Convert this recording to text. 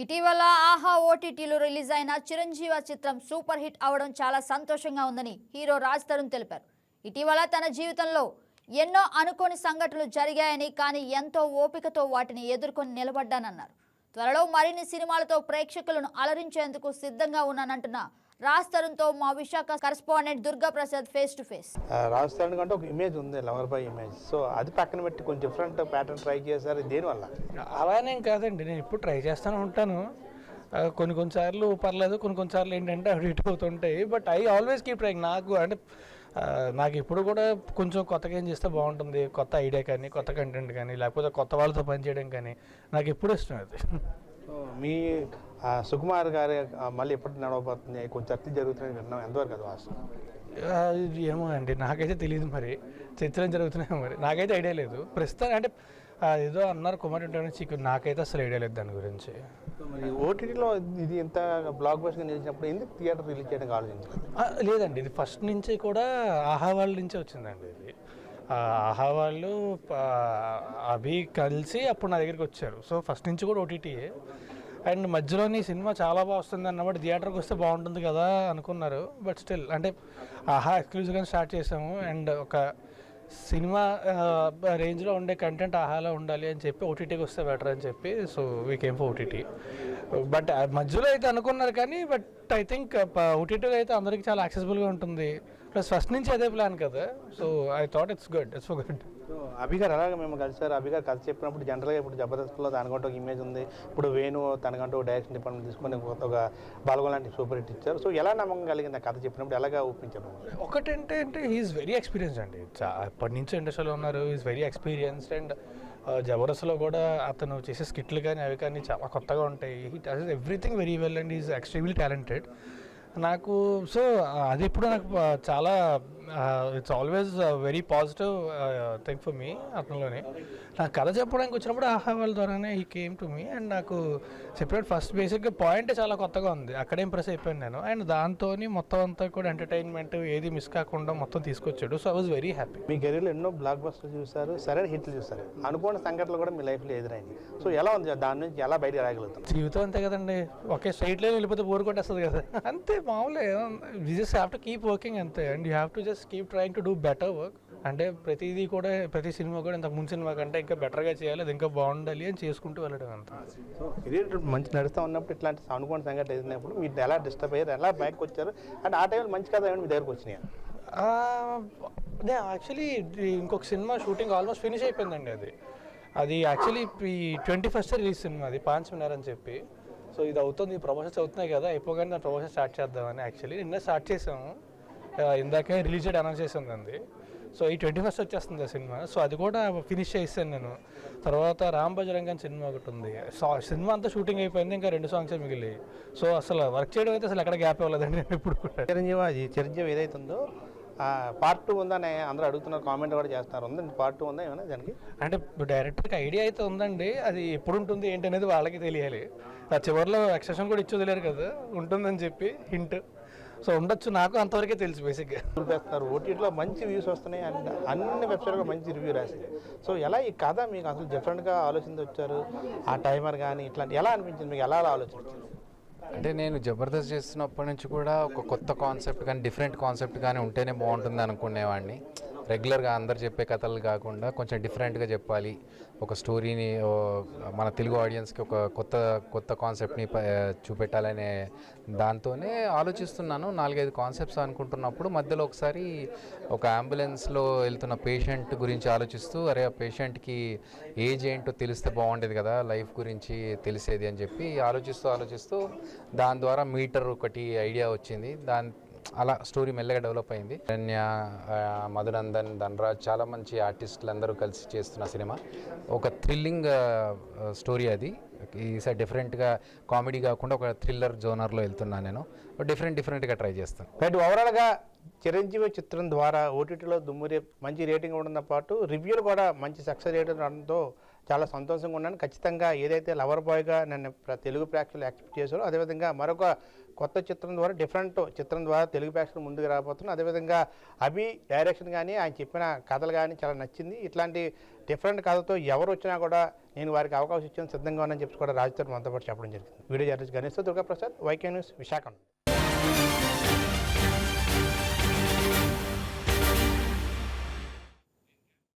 ఇటీవల ఆహా ఓటీటీలో రిలీజ్ అయిన చిరంజీవ చిత్రం సూపర్ హిట్ అవడం చాలా సంతోషంగా ఉందని హీరో రాజ్ తరుణ్ తెలిపారు. ఇటీవల తన జీవితంలో ఎన్నో అనుకోని సంఘటనలు జరిగాయని కానీ ఎంతో ఓపికతో వాటిని ఎదుర్కొని నిలబడ్డానన్నారు. త్వరలో మరిన్ని సినిమాలతో ప్రేక్షకులను అలరించేందుకు సిద్ధంగా ఉన్నానంటున్న రాజ్ తరుణ్తో మా Visakha correspondent Durga Prasad face to face Rajasthan కంటే ఒక ఇమేజ్ ఉంది లవర్ బాయ్ ఇమేజ్ సో అది పక్కన పెట్టి కొంచెం డిఫరెంట్ ప్యాటర్న్ ట్రై చేశారు దేనివల్ల? అలానేం కాదండి నేను ఇప్పుడు ట్రై చేస్తూనే ఉంటాను. కొన్ని కొన్నిసార్లు పర్లేదు కొన్ని కొన్నిసార్లు ఏంటంటే అవి ఇటు అవుతుంటాయి. But I always keep trying నాకు అంటే నాకు ఇప్పుడు కూడా కొంచెం కొత్తగా ఏం చేస్తే బాగుంటుంది. కొత్త ఐడియా కానీ కొత్త కంటెంట్ కానీ లేకపోతే కొత్త వాళ్ళతో పనిచేయడం కానీ నాకు ఎప్పుడు ఇష్టం అది. సో మీ సుకుమార్ గారి మళ్ళీ ఎప్పుడు నడవబోతుంది? కొంచెం చర్చలు జరుగుతున్నాయి విన్నాం. ఎంతవరకు అది వాస్తవం? ఏమో అండి నాకైతే తెలియదు మరి. చర్చలు జరుగుతున్నాయి మరి. నాకైతే ఐడియా లేదు. ప్రస్తుతం అంటే ఏదో అన్నారు కుమార్ నుంచి నాకైతే అసలు ఐడియా లేదు దాని గురించి. మరి ఓటీటీలో ఇది ఇంత బ్లాక్ బస్ట్గా నిలిచినప్పుడు ఎందుకు థియేటర్ రిలీజ్ చేయడానికి ఆలోచించారు ఆ, లేదండి. ఇది ఫస్ట్ నుంచి కూడా ఆహా వాళ్ళ నుంచే వచ్చిందండి ఇది. ఆ, ఆహా వాళ్ళు ఆ, అభి కలిసి అప్పుడు నా దగ్గరికి వచ్చారు. సో ఫస్ట్ నుంచి కూడా ఓటీటీయే. అండ్ మధ్యలోని సినిమా చాలా బాగా వస్తుంది అన్నమాట. థియేటర్కి వస్తే బాగుంటుంది కదా అనుకున్నారు. బట్ స్టిల్ అంటే ఆహా ఎక్స్క్లూజివ్గా స్టార్ట్ చేసాము. అండ్ ఒక సినిమా రేంజ్లో ఉండే కంటెంట్ ఆహాలో ఉండాలి అని చెప్పి ఓటీటీకి వస్తే బెటర్ అని చెప్పి so we came for OTT but మధ్యలో అయితే అనుకున్నారు కానీ బట్ ఐ థింక్ ఓటీటీలో అయితే అందరికీ చాలా యాక్సెసిబుల్గా ఉంటుంది. ప్లస్ ఫస్ట్ నుంచి అదే ప్లాన్ కదా. So I thought it's good it's good so Abhi garu అలాగే మేము కలిసారు. అభి గారు కథ చెప్పినప్పుడు జనరల్గా ఇప్పుడు జబర్దస్త్లో తనకంటూ ఒక ఇమేజ్ ఉంది. ఇప్పుడు వేణు తనకంటూ డైరెక్షన్ డిపార్ట్మెంట్ తీసుకొని ఒక- బాలగో లాంటి సూపర్ హిట్ ఇచ్చారు. సో ఎలా నమ్మకం కలిగింది ఆ కథ చెప్పినప్పుడు? ఎలాగా ఒప్పించారు ఒకటంటే అంటే హీఈస్ వెరీ ఎక్స్పీరియన్స్ అండి. చా ఎప్పటి నుంచి ఇండస్ట్రీలో ఉన్నారు. ఈజ్ వెరీ ఎక్స్పీరియన్స్డ్ అండ్ జబర్దస్త్లో కూడా అతను చేసే స్కిట్లు కానీ అవి కానీ చాలా కొత్తగా ఉంటాయి. He does everything very well and is extremely talented నాకు సో అది ఇప్పుడు నాకు చాలా it's always very positive thing for me అతనిలోనే. నాకు కథ చెప్పడానికి వచ్చినప్పుడు ఆహా వాళ్ళ ద్వారానే ఈ కేమ్ టు మీ అండ్ నాకు చెప్పినట్టు ఫస్ట్ బేసిక్గా పాయింట్ చాలా కొత్తగా ఉంది. అక్కడే ఇంప్రెస్ అయిపోయాను నేను. అండ్ దాంతో మొత్తం అంతా కూడా ఎంటర్టైన్మెంట్ ఏది మిస్ కాకుండా మొత్తం తీసుకొచ్చాడు. So I was very happy మీ కెరీర్లో ఎన్నో బ్లాక్ బస్టర్లు చూసారు సరైన హిట్లు చూసారు అనుకోని సంఘటనలు కూడా మీ లైఫ్లో ఎదురైంది సో ఎలా ఉంది? దాని నుంచి ఎలా బయటకు రాగలుగుతాం? జీవితం అంతే కదండి. ఒకే స్ట్రైట్ లైన్ వెళ్ళిపోతే బోర్ కొట్టేస్తుంది కదా. అంతే మామూలే. We just have to keep working అంతే. And you have to just keep trying to do better work అంటే ప్రతిదీ కూడా ప్రతి సినిమా కూడా ఇంతకు ముందు సినిమా కంటే ఇంకా బెటర్గా చేయాలి అది ఇంకా బాగుండాలి అని చేసుకుంటూ వెళ్ళడం అంతే. సో కెరీర్ మంచి నడుస్తూ ఉన్నప్పుడు ఇట్లాంటి అనుకోని సంఘటన ఎదిరినప్పుడు మీరు ఎలా డిస్టర్బ్ అయ్యారు ఎలా బ్యాక్ వచ్చారు? అండ్ ఆ టైంలో మంచి కథ ఏమైనా మీ దగ్గరకు వచ్చినాయి? యాక్చువల్లీ ఇంకొక సినిమా షూటింగ్ ఆల్మోస్ట్ ఫినిష్ అయిపోయిందండి అది. అది యాక్చువల్లీ ఈ ట్వంటీ ఫస్ట్ రిలీజ్ సినిమా అది పాంచ్ మినార్ అని చెప్పి. సో ఇది అవుతుంది ప్రమోషన్స్ అవుతున్నాయి కదా అయిపోగానే దాని ప్రమోషన్ స్టార్ట్ చేద్దామని యాక్చువల్లీ నిన్న స్టార్ట్ చేసాము. ఇందాకే రిలీజ్ డేట్ అనౌన్స్ చేసింది అంది సో ఈ ట్వంటీ ఫస్ట్ వచ్చేస్తుంది ఆ సినిమా. సో అది కూడా ఫినిష్ చేసాను నేను. తర్వాత రామ్ బజరంగ్ అని సినిమా ఒకటి ఉంది. సో సినిమా అంతా షూటింగ్ అయిపోయింది ఇంకా రెండు సాంగ్స్ మిగిలి సో అసలు వర్క్ చేయడం అయితే అసలు ఎక్కడ గ్యాప్ ఇవ్వలేదండి నేను ఇప్పుడు కూడా. చిరంజీవి అది చిరంజీవి ఏదైతే ఉందో పార్ట్ టూ ఉందని అందరూ అడుగుతున్నారు కామెంట్ కూడా చేస్తున్నారు ఉందండి పార్ట్ టూ ఉందా ఏమైనా దానికి? అంటే డైరెక్టర్కి ఐడియా అయితే ఉందండి. అది ఎప్పుడు ఉంటుంది ఏంటి అనేది వాళ్ళకి తెలియాలి. ఆ చివరిలో ఎక్స్టెన్షన్ కూడా ఇచ్చి వదిలేరు కదా. ఉంటుందని చెప్పి హింట్ సో ఉండొచ్చు నాకు అంతవరకే తెలుసు బేసిక్గా చూపేస్తున్నారు ఓటీటీలో మంచి వ్యూస్ వస్తున్నాయి అండ్ అన్ని వెబ్సైట్లో మంచి రివ్యూ రాసింది సో ఎలా ఈ కథ మీకు అసలు డిఫరెంట్గా ఆలోచించి వచ్చారు? ఆ టైమర్ కానీ ఇట్లాంటి ఎలా అనిపించింది? మీకు ఎలా అలా ఆలోచించారు అంటే నేను జబర్దస్త్ చేస్తున్నప్పటి నుంచి కూడా ఒక కొత్త కాన్సెప్ట్ కానీ డిఫరెంట్ కాన్సెప్ట్ కానీ ఉంటేనే బాగుంటుంది అనుకునేవాడిని. రెగ్యులర్గా అందరు చెప్పే కథలు కాకుండా కొంచెం డిఫరెంట్గా చెప్పాలి. ఒక స్టోరీని మన తెలుగు ఆడియన్స్కి ఒక కొత్త కొత్త కాన్సెప్ట్ని చూపెట్టాలనే దాంతోనే ఆలోచిస్తున్నాను. నాలుగైదు కాన్సెప్ట్స్ అనుకుంటున్నప్పుడు మధ్యలో ఒకసారి ఒక అంబులెన్స్లో వెళ్తున్న పేషెంట్ గురించి ఆలోచిస్తూ అరే ఆ పేషెంట్కి ఏజ్ ఏంటో తెలిస్తే బాగుండేది కదా లైఫ్ గురించి తెలిసేది అని చెప్పి ఆలోచిస్తూ ఆలోచిస్తూ దాని ద్వారా మీటర్ ఒకటి ఐడియా వచ్చింది. దాని అలా స్టోరీ మెల్లగా డెవలప్ అయింది. అరణ్య మధునందన్ ధనరాజ్ చాలా మంచి ఆర్టిస్టులు అందరూ కలిసి చేస్తున్న సినిమా. ఒక థ్రిల్లింగ్ స్టోరీ అది. ఈసారి డిఫరెంట్గా కామెడీ కాకుండా ఒక థ్రిల్లర్ జోనర్లో వెళ్తున్నాను నేను. డిఫరెంట్ డిఫరెంట్గా ట్రై చేస్తాను. బట్ ఓవరాల్గా చిరంజీవి చిత్రం ద్వారా ఓటీటీలో దుమ్మురే మంచి రేటింగ్ ఉండడంతో పాటు రివ్యూలు కూడా మంచి సక్సెస్ రేటింగ్ రావడంతో చాలా సంతోషంగా ఉన్నాను. ఖచ్చితంగా ఏదైతే లవర్ బాయ్గా నన్ను ప్ర- తెలుగు ప్రేక్షకులు యాక్సెప్ట్ చేశారో అదేవిధంగా మరొక కొత్త చిత్రం ద్వారా డిఫరెంట్ చిత్రం ద్వారా తెలుగు ప్రేక్షకులు ముందుకు రాబోతున్నాను అదేవిధంగా అభి డైరెక్షన్ కానీ ఆయన చెప్పిన కథలు కానీ చాలా నచ్చింది. ఇట్లాంటి డిఫరెంట్ కథతో ఎవరు వచ్చినా కూడా నేను వారికి అవకాశం ఇచ్చాను సిద్ధంగా ఉన్నానని చెప్పి కూడా రాజుతో మనతో పాటు చెప్పడం జరిగింది. Video journalist Ganesh Durga Prasad YK news Visakha